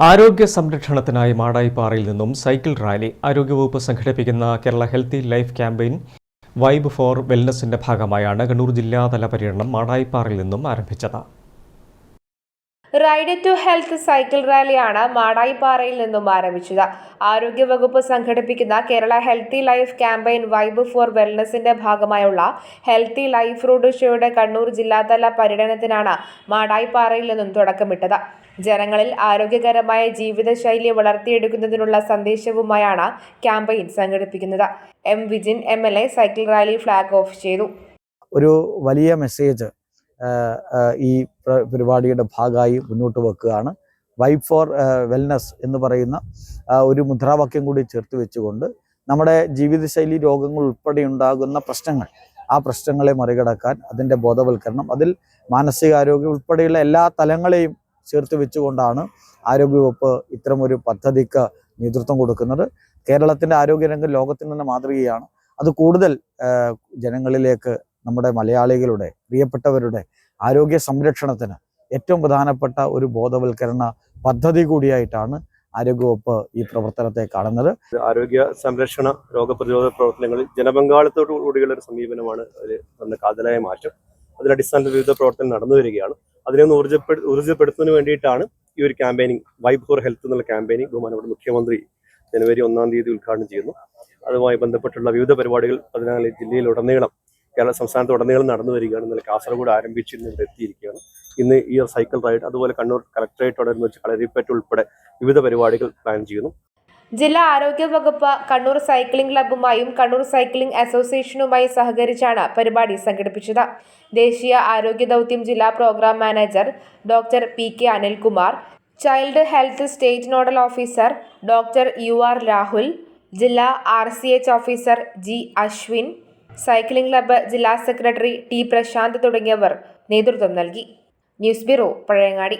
ആരോഗ്യ സംരക്ഷണത്തിനായി മാടായിപ്പാറയിൽ നിന്നും സൈക്കിൾ റാലി ആരോഗ്യവകുപ്പ് സംഘടിപ്പിക്കുന്ന Kerala healthy life campaign vibe for വെൽനസിന്റെ ഭാഗമായാണ് കണ്ണൂർ ജില്ലാതല പര്യടനം മാടായിപ്പാറയിൽ നിന്നും ആരംഭിച്ചത്. റൈഡ് ടു ഹെൽത്ത് സൈക്കിൾ റാലിയാണ് മാടായിപ്പാറയിൽ നിന്നും ആരംഭിച്ചത്. ആരോഗ്യവകുപ്പ് സംഘടിപ്പിക്കുന്ന Kerala healthy life campaign vibe for വെൽനസിന്റെ ഭാഗമായുള്ള ഹെൽത്തി ലൈഫ് റോഡ് ഷോയുടെ കണ്ണൂർ ജില്ലാതല പര്യടനത്തിനാണ് മാടായിപ്പാറയിൽ നിന്നും തുടക്കമിട്ടത്. ജനങ്ങളിൽ ആരോഗ്യകരമായ ജീവിതശൈലി വളർത്തിയെടുക്കുന്നതിനുള്ള സന്ദേശവുമായാണ് ക്യാമ്പയിൻ സംഘടിപ്പിക്കുന്നത്. M Vijin M L A cycle rally flag off ചെയ്തു. ഒരു വലിയ മെസ്സേജ് ഈ പ്ര- പരിപാടിയുടെ ഭാഗമായി മുന്നോട്ട് വെക്കുകയാണ്. വൈബ് ഫോർ വെൽനസ് എന്ന് പറയുന്ന ഒരു മുദ്രാവാക്യം കൂടി ചേർത്ത് വെച്ചുകൊണ്ട് നമ്മുടെ ജീവിതശൈലി രോഗങ്ങൾ ഉൾപ്പെടെ ഉണ്ടാകുന്ന പ്രശ്നങ്ങൾ ആ പ്രശ്നങ്ങളെ മറികടക്കാൻ അതിന്റെ ബോധവൽക്കരണം അതിൽ മാനസികാരോഗ്യം ഉൾപ്പെടെയുള്ള എല്ലാ തലങ്ങളെയും ചേർത്ത് വെച്ചുകൊണ്ടാണ് ആരോഗ്യവകുപ്പ് ഇത്തരമൊരു പദ്ധതിക്ക് നേതൃത്വം കൊടുക്കുന്നത്. കേരളത്തിന്റെ ആരോഗ്യരംഗം ലോകത്തിന് തന്നെ മാതൃകയാണ്. അത് കൂടുതൽ ജനങ്ങളിലേക്ക് നമ്മുടെ മലയാളികളുടെ പ്രിയപ്പെട്ടവരുടെ ആരോഗ്യ സംരക്ഷണത്തിന് ഏറ്റവും പ്രധാനപ്പെട്ട ഒരു ബോധവൽക്കരണ പദ്ധതി കൂടിയായിട്ടാണ് ആരോഗ്യവകുപ്പ് ഈ പ്രവർത്തനത്തെ കാണുന്നത്. ആരോഗ്യ സംരക്ഷണ രോഗപ്രതിരോധ പ്രവർത്തനങ്ങളിൽ ജനപങ്കാളിത്തോടു കൂടിയുള്ള ഒരു സമീപനമാണ് അതിൽ വന്ന കാതലായ മാറ്റം. അതിന്റെ അടിസ്ഥാനത്തിൽ വിവിധ പ്രവർത്തനം നടന്നു വരികയാണ്. അതിനെ ഒന്ന് ഊർജപ്പെടു ഊർജപ്പെടുത്തുന്നതിന് വേണ്ടിയിട്ടാണ് ഈ ഒരു ക്യാമ്പയിനിങ് വൈബ് ഫോർ ഹെൽത്ത് എന്നുള്ള ക്യാമ്പയിനിങ് ബഹുമാനപ്പെട്ട മുഖ്യമന്ത്രി ജനുവരി ഒന്നാം തീയതി ഉദ്ഘാടനം ചെയ്യുന്നു. അതുമായി ബന്ധപ്പെട്ടുള്ള വിവിധ പരിപാടികൾ അതിനാൽ ജില്ലയിലുടനീളം കേരള സംസ്ഥാനത്ത് ഉടനീളം നടന്നു വരികയാണ്. ഇന്നലെ കാസർഗോഡ് ആരംഭിച്ചിരുന്നു ഇവിടെ എത്തിയിരിക്കുകയാണ്. ഇന്ന് ഈ സൈക്കിൾ റൈഡ് അതുപോലെ കണ്ണൂർ കളക്ടറേറ്റോടനുബന്ധിച്ച് കളരിപ്പറ്റ് ഉൾപ്പെടെ വിവിധ പരിപാടികൾ പ്ലാൻ ചെയ്യുന്നു. ജില്ലാ ആരോഗ്യ വകുപ്പ് കണ്ണൂർ സൈക്ലിംഗ് ക്ലബ്ബുമായും കണ്ണൂർ സൈക്ലിംഗ് അസോസിയേഷനുമായി സഹകരിച്ചാണ് പരിപാടി സംഘടിപ്പിച്ചത്. ദേശീയ ആരോഗ്യ ദൗത്യം ജില്ലാ programme manager doctor P K Anilkumar child health state nodal officer doctor U R Rahul ജില്ലാ R C H officer G Ashwin cycling club ജില്ലാ സെക്രട്ടറി ടി പ്രശാന്ത് തുടങ്ങിയവർ നേതൃത്വം നൽകി. News bureau Pazhayangadi.